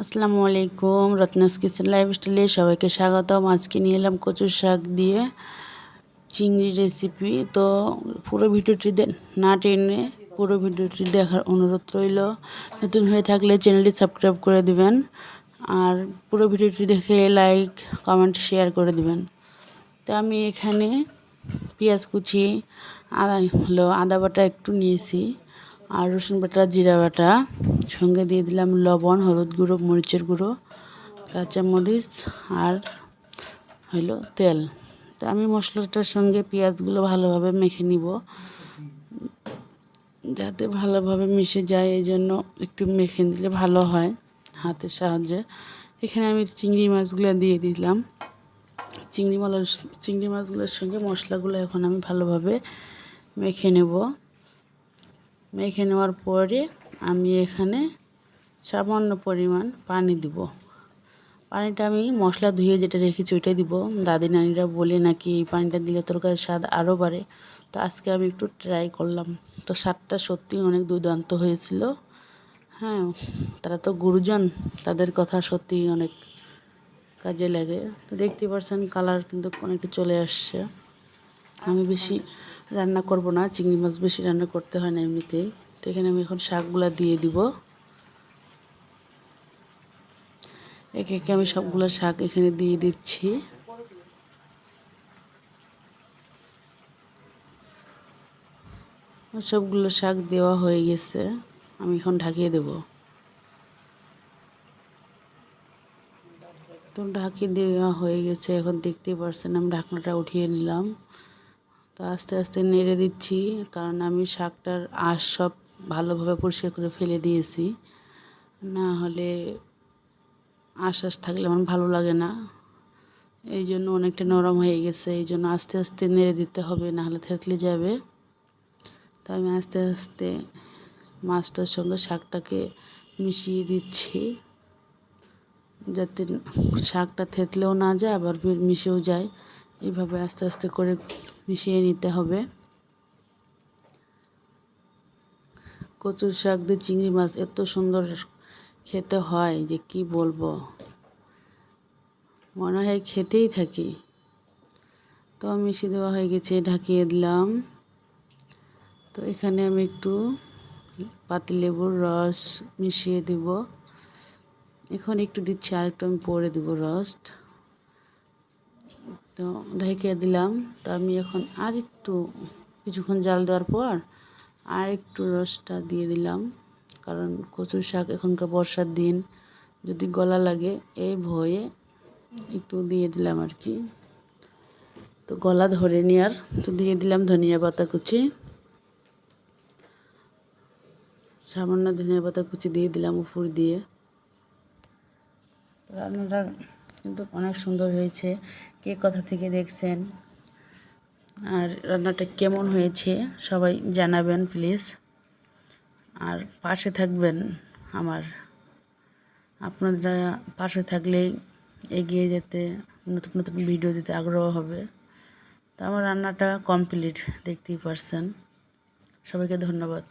আসসালামু আলাইকুম, Ratna's kitchen life স্টাইলে সবাইকে স্বাগতম। আজকে নিয়ে এলাম কচুর শাক দিয়ে চিংড়ি রেসিপি। তো পুরো ভিডিওটি না টেনে পুরো ভিডিওটি দেখার অনুরোধ রইল। নতুন হয়ে থাকলে চ্যানেলটি সাবস্ক্রাইব করে দিবেন আর পুরো ভিডিওটি দেখে লাইক, কমেন্ট, শেয়ার করে দিবেন। তো আমি এখানে পেঁয়াজ কুচি, আদা হলো আদা বাটা একটু নিয়েছি আর রসুন বাটা, জিরা বাটা। সঙ্গে দিয়ে দিলাম লবণ, হলুদ গুঁড়ো, মরিচের গুঁড়ো, কাঁচামরিচ আর হইল তেল। তো আমি মশলাটার সঙ্গে পেঁয়াজগুলো ভালোভাবে মেখে নিব, যাতে ভালোভাবে মিশে যায় এই জন্য একটু মেখে দিলে ভালো হয় হাতের সাহায্যে। এখানে আমি চিংড়ি মাছগুলো দিয়ে দিলাম। চিংড়ি মাছ, চিংড়ি মাছগুলোর সঙ্গে মশলাগুলো এখন আমি ভালোভাবে মেখে নেব। মেখে নেওয়ার পরে আমি এখানে সামান্য পরিমাণ পানি দিব। পানিটা আমি মশলা ধুয়ে যেটা রেখেছি ওইটাই দিব। দাদি নানিরা বলে নাকি এই পানিটা দিলে তরকারির স্বাদ আরও বাড়ে। তো আজকে আমি একটু ট্রাই করলাম। তো স্বাদটা সত্যিই অনেক দুর্দান্ত হয়েছিল। হ্যাঁ তারা তো গুরুজন, তাদের কথা সত্যিই অনেক কাজে লাগে। তো দেখতে পারছেন কালার কিন্তু অনেকটা চলে আসছে। আমি বেশি রান্না করব না, চিংড়ি মাছ বেশি রান্না করতে হয় না এমনিতেই। তো এখানে আমি এখন শাকগুলা দিয়ে দিব। একে একে আমি সবগুলো শাক এখানে দিয়ে দিচ্ছি। সবগুলো শাক দেওয়া হয়ে গেছে, আমি এখন ঢাকিয়ে দেব। তো ঢাকিয়ে দেওয়া হয়ে গেছে, এখন দেখতেই পারছেন আমি ঢাকনাটা উঠিয়ে নিলাম। তো আস্তে আস্তে নেড়ে দিচ্ছি, কারণ আমি শাকটার আঁশ সব ভালোভাবে পরিষ্কার করে ফেলে দিয়েছি। না হলে আশ আশ থাকলে আমার ভালো লাগে না। এই জন্য অনেকটা নরম হয়ে গেছে, এই জন্য আস্তে আস্তে নেড়ে দিতে হবে নাহলে থেতলে যাবে। তো আমি আস্তে আস্তে মাছটার সঙ্গে শাকটাকে মিশিয়ে দিচ্ছি। যাতে শাকটা থেতলেও না যায়, আবার মিশেও যায়। এইভাবে আস্তে আস্তে করে মিশিয়ে নিতে হবে। কচুর শাক দিয়ে চিংড়ি মাছ এত সুন্দর খেতে হয় যে কি বলব? মনে হয় খেতেই থাকি। তো মিশিয়ে দেওয়া হয়ে গেছে, ঢাকিয়ে দিলাম। তো এখানে আমি একটু পাতিলেবুর রস মিশিয়ে দেব। এখন একটু দিচ্ছি আর একটু আমি পরে দেবো রস তো ঢেকে দিলাম। তো আমি এখন আর একটু কিছুক্ষণ জাল দেওয়ার পর আর একটু রসটা দিয়ে দিলাম। কারণ কচুর শাক এখনকার বর্ষার দিন, যদি গলা লাগে, এই ভয়ে একটু দিয়ে দিলাম আর কি। তো গলা ধরে নেওয়ার, তো দিয়ে দিলাম ধনিয়া পাতা কুচি। সামান্য ধনিয়া পাতা কুচি দিয়ে দিলাম উপর দিয়ে। রান্নাটা কিন্তু অনেক সুন্দর হয়েছে। কে কথা থেকে দেখছেন? আর রান্নাটা কেমন হয়েছে সবাই জানাবেন প্লিজ আর পাশে থাকবেন আমার। আপনারা পাশে থাকলেই এগিয়ে যেতে, নতুন নতুন ভিডিও দিতে আগ্রহ হবে। তো আমার রান্নাটা কমপ্লিট দেখতেই পারছেন। সবাইকে ধন্যবাদ।